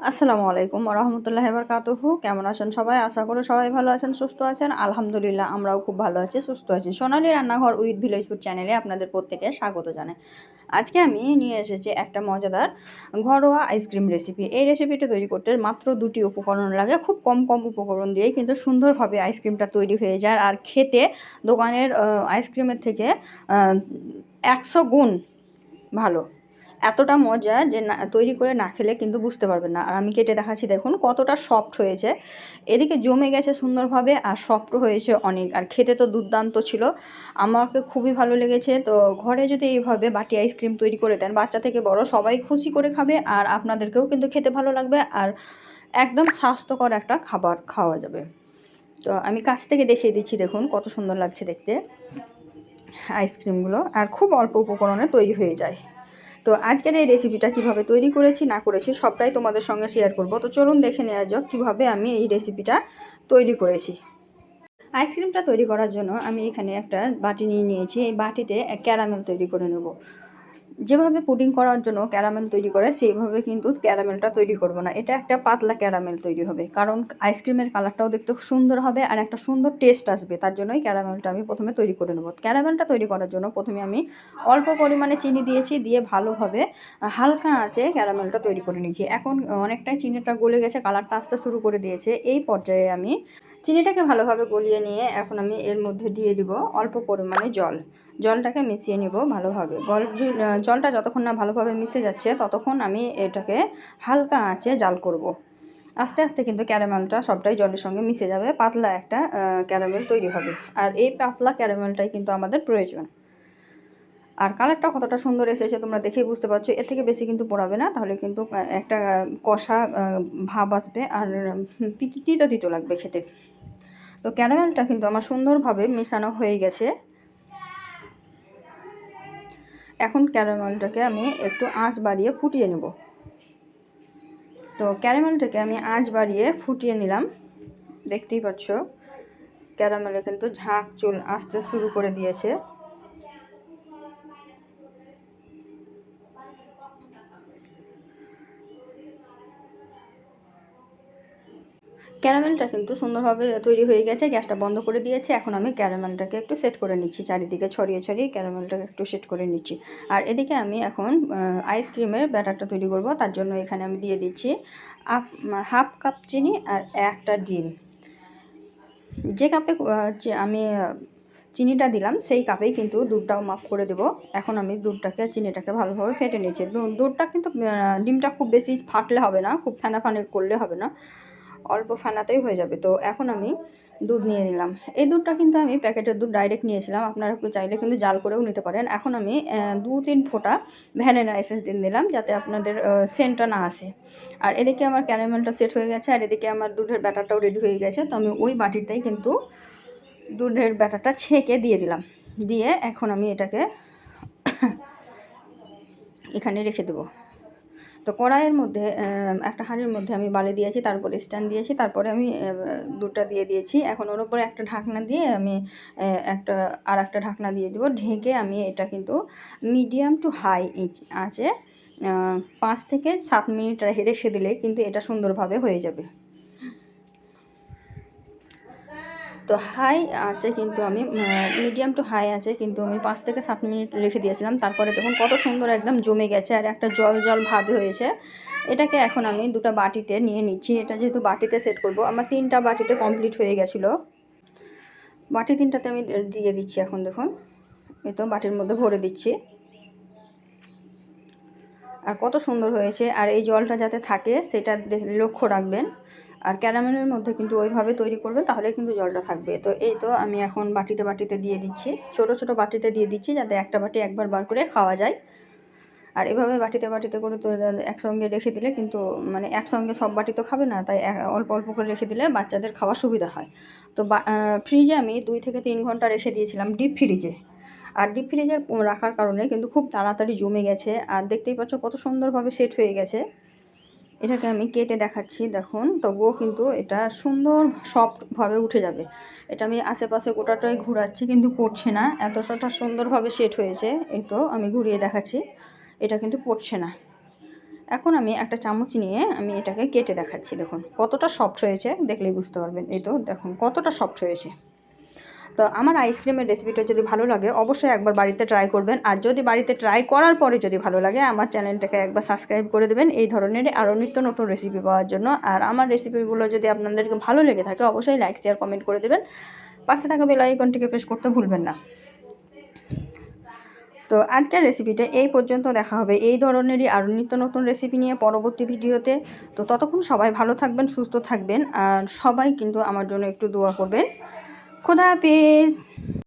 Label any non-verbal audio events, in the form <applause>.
আসসালামু আলাইকুম রহমতুল্লাহ কাতুহু কেমন আছেন সবাই? আশা করি সবাই ভালো আছেন, সুস্থ আছেন। আলহামদুলিল্লাহ, আমরাও খুব ভালো আছি, সুস্থ আছি। সোনালি রান্নাঘর উইথ ভিলেজ ফুড চ্যানেলে আপনাদের প্রত্যেকে স্বাগত জানাই। আজকে আমি নিয়ে এসেছি একটা মজাদার ঘরোয়া আইসক্রিম রেসিপি। এই রেসিপিটা তৈরি করতে মাত্র দুটি উপকরণ লাগে। খুব কম কম উপকরণ দিয়ে কিন্তু সুন্দরভাবে আইসক্রিমটা তৈরি হয়ে যায়। আর খেতে দোকানের আইসক্রিমের থেকে একশো গুণ ভালো। এতটা মজা যে না, তৈরি করে না খেলে কিন্তু বুঝতে পারবেন না। আর আমি কেটে দেখাচ্ছি, দেখুন কতটা সফট হয়েছে। এদিকে জমে গেছে সুন্দরভাবে আর সফট হয়েছে অনেক। আর খেতে তো দুর্দান্ত ছিল। আমাকে খুবই ভালো লেগেছে। তো ঘরে যদি এইভাবে বাটি আইসক্রিম তৈরি করে দেন, বাচ্চা থেকে বড় সবাই খুশি করে খাবে আর আপনাদেরকেও কিন্তু খেতে ভালো লাগবে আর একদম স্বাস্থ্যকর একটা খাবার খাওয়া যাবে। তো আমি কাছ থেকে দেখিয়ে দিচ্ছি, দেখুন কত সুন্দর লাগছে দেখতে। আইসক্রিমগুলো আর খুব অল্প উপকরণে তৈরি হয়ে যায়। তো আজকের এই রেসিপিটা কীভাবে তৈরি করেছি, না করেছি, সবটাই তোমাদের সঙ্গে শেয়ার করব। তো চলুন দেখে নেওয়া যাক কীভাবে আমি এই রেসিপিটা তৈরি করেছি। আইসক্রিমটা তৈরি করার জন্য আমি এখানে একটা বাটি নিয়ে নিয়েছি। এই বাটিতে ক্যারামেল তৈরি করে নেব। যেভাবে পুডিং করার জন্য ক্যারামেল তৈরি করে, সেইভাবে কিন্তু ক্যারামেলটা তৈরি করব না। এটা একটা পাতলা ক্যারামেল তৈরি হবে। কারণ আইসক্রিমের কালারটাও দেখতে সুন্দর হবে আর একটা সুন্দর টেস্ট আসবে। তার জন্যই ক্যারামেলটা আমি প্রথমে তৈরি করে নেব। ক্যারামেলটা তৈরি করার জন্য প্রথমে আমি অল্প পরিমাণে চিনি দিয়েছি, দিয়ে ভালোভাবে হালকা আঁচে ক্যারামেলটা তৈরি করে নিয়েছি। এখন অনেকটাই চিনিটা গলে গেছে কালারটা আসতে শুরু করে দিয়েছে। এই পর্যায়ে আমি চিনিটাকে ভালোভাবে গলিয়ে নিয়ে এখন আমি এর মধ্যে দিয়ে দিব অল্প পরিমাণে জল। জলটাকে মিশিয়ে নিব ভালোভাবে। গল জলটা যতক্ষণ না ভালোভাবে মিশে যাচ্ছে, ততক্ষণ আমি এটাকে হালকা আঁচে জাল করব। আস্তে আস্তে কিন্তু ক্যারামেলটা সবটাই জলের সঙ্গে মিশে যাবে, পাতলা একটা ক্যারামেল তৈরি হবে। আর এই পাতলা ক্যারামেলটাই কিন্তু আমাদের প্রয়োজন। আর কালারটা কতটা সুন্দর এসেছে তোমরা দেখেই বুঝতে পারছ, এর থেকে বেশি কিন্তু পড়াবে না, তাহলে কিন্তু একটা কষা ভাব আসবে। আর তিতো তিতো লাগবে খেতে। তো ক্যারামেলটা কিন্তু আমার সুন্দরভাবে মেশানো হয়ে গেছে। এখন ক্যারামেলটাকে আমি একটু আঁচ বাড়িয়ে ফুটিয়ে নেব। তো ক্যারামেলটাকে আমি আঁচ বাড়িয়ে ফুটিয়ে নিলাম। দেখতেই পাচ্ছ, ক্যারামেলে কিন্তু ঝাঁক চুল আসতে শুরু করে দিয়েছে। ক্যারামেলটা কিন্তু সুন্দরভাবে তৈরি হয়ে গেছে, গ্যাসটা বন্ধ করে দিয়েছে। এখন আমি ক্যারামেলটাকে একটু সেট করে নিচ্ছি, চারিদিকে ছড়িয়ে ছড়িয়ে ক্যারামেলটাকে একটু সেট করে নিচ্ছি। আর এদিকে আমি এখন আইসক্রিমের ব্যাটারটা তৈরি করব, তার জন্য এখানে আমি দিয়ে দিচ্ছি হাফ কাপ চিনি আর একটা ডিম। যে কাপে আমি চিনিটা দিলাম, সেই কাপেই কিন্তু দুধটাও মাফ করে দেবো। এখন আমি দুধটাকে, চিনিটাকে ভালোভাবে ফেটে নিচ্ছি। দুধটা কিন্তু ডিমটা খুব বেশি ফাটলে হবে না, খুব ফানি করলে হবে না। অল্প ফানাতেই হয়ে যাবে। তো এখন আমি দুধ নিয়ে নিলাম। এই দুধটা কিন্তু আমি প্যাকেটের দুধ ডাইরেক্ট নিয়েছিলাম। আপনারা চাইলে কিন্তু জাল করেও নিতে পারেন। এখন আমি দু তিন ফোঁটা ভ্যানিলা এসেন্স দিয়ে দিলাম যাতে আপনাদের সেন্টটা না আসে। আর এদিকে আমার ক্যারামেলটা সেট হয়ে গেছে। আর এদিকে আমার দুধের ব্যাটারটাও রেডি হয়ে গেছে। তো আমি ওই বাটিটাই কিন্তু দুধের ব্যাটারটা ছেঁকে দিয়ে দিলাম। দিয়ে এখন আমি এটাকে <coughs> এখানে রেখে দেবো। তো কড়াইয়ের মধ্যে একটা হাঁড়ির মধ্যে আমি বালি দিয়েছি, তারপরে স্ট্যান্ড দিয়েছি, তারপরে আমি দুধটা দিয়ে দিয়েছি। এখন ওর উপরে একটা ঢাকনা দিয়ে আমি একটা আর একটা ঢাকনা দিয়ে দেবো। ঢেকে আমি এটা কিন্তু মিডিয়াম টু হাই আছে পাঁচ থেকে সাত মিনিট রেখে দিলে কিন্তু এটা সুন্দরভাবে হয়ে যাবে। তো হাই আছে কিন্তু আমি মিডিয়াম টু হাই আছে কিন্তু আমি পাঁচ থেকে সাত মিনিট রেখে দিয়েছিলাম। তারপরে দেখুন কত সুন্দর একদম জমে গেছে আর একটা জল জল ভাব হয়েছে। এটাকে এখন আমি দুটো বাটিতে নিয়ে নিচ্ছি। এটা যেহেতু বাটিতে সেট করব, আমার তিনটা বাটিতে কমপ্লিট হয়ে গেছিল। বাটি তিনটাতে আমি দিয়ে দিচ্ছি এখন দেখুন। এই তো বাটির মধ্যে ভরে দিচ্ছি। আর কত সুন্দর হয়েছে। আর এই জলটা যাতে থাকে, সেটা লক্ষ্য রাখবেন। আর ক্যারামেলের মধ্যে কিন্তু ওইভাবে তৈরি করবে তাহলে কিন্তু জলটা থাকবে। তো এই তো আমি এখন বাটিতে বাটিতে দিয়ে দিচ্ছি। ছোট ছোট বাটিতে দিয়ে দিচ্ছি যাতে একটা বাটি একবার বার করে খাওয়া যায়। আর এভাবে বাটিতে বাটিতে করে তো একসঙ্গে রেখে দিলে কিন্তু মানে একসঙ্গে সব বাটি তো খাবে না, তাই অল্প অল্প করে রেখে দিলে বাচ্চাদের খাওয়ার সুবিধা হয়। তো ফ্রিজে আমি দুই থেকে তিন ঘণ্টা রেখে দিয়েছিলাম ডিপ ফ্রিজে আর ডিপ ফ্রিজে রাখার কারণে কিন্তু খুব তাড়াতাড়ি জমে গেছে। আর দেখতেই পাচ্ছ কত সুন্দরভাবে সেট হয়ে গেছে। এটাকে আমি কেটে দেখাচ্ছি, দেখুন। তবুও কিন্তু এটা সুন্দর সফটভাবে উঠে যাবে। এটা আমি আশেপাশে গোটাটাই ঘুরাচ্ছি, কিন্তু পড়ছে না। এতটা সুন্দরভাবে সেট হয়েছে, এই তো আমি ঘুরিয়ে দেখাচ্ছি। এটা কিন্তু পড়ছে না। এখন আমি একটা চামচ নিয়ে আমি এটাকে কেটে দেখাচ্ছি, দেখুন। কতটা সফট হয়েছে দেখলেই বুঝতে পারবেন। এই তো, দেখুন, কতটা সফট হয়েছে। তো আমার আইসক্রিমের রেসিপিটা যদি ভালো লাগে, অবশ্যই একবার বাড়িতে ট্রাই করবেন। আর যদি বাড়িতে ট্রাই করার পরে যদি ভালো লাগে, আমার চ্যানেলটাকে একবার সাবস্ক্রাইব করে দেবেন। এই ধরনের আরও নিত্য নতুন রেসিপি পাওয়ার জন্য। আর আমার রেসিপিগুলো যদি আপনাদেরকে ভালো লেগে থাকে, অবশ্যই লাইক শেয়ার কমেন্ট করে দেবেন। পাশে থাকা বেল আইকনটিকে প্রেস করতে ভুলবেন না। তো আজকের রেসিপিটা এই পর্যন্ত দেখা হবে। এই ধরনেরই আরও নিত্য নতুন রেসিপি নিয়ে পরবর্তী ভিডিওতে। তো ততক্ষণ সবাই ভালো থাকবেন, সুস্থ থাকবেন। আর সবাই কিন্তু আমার জন্য একটু দোয়া করবেন। খোদা হাফিজ।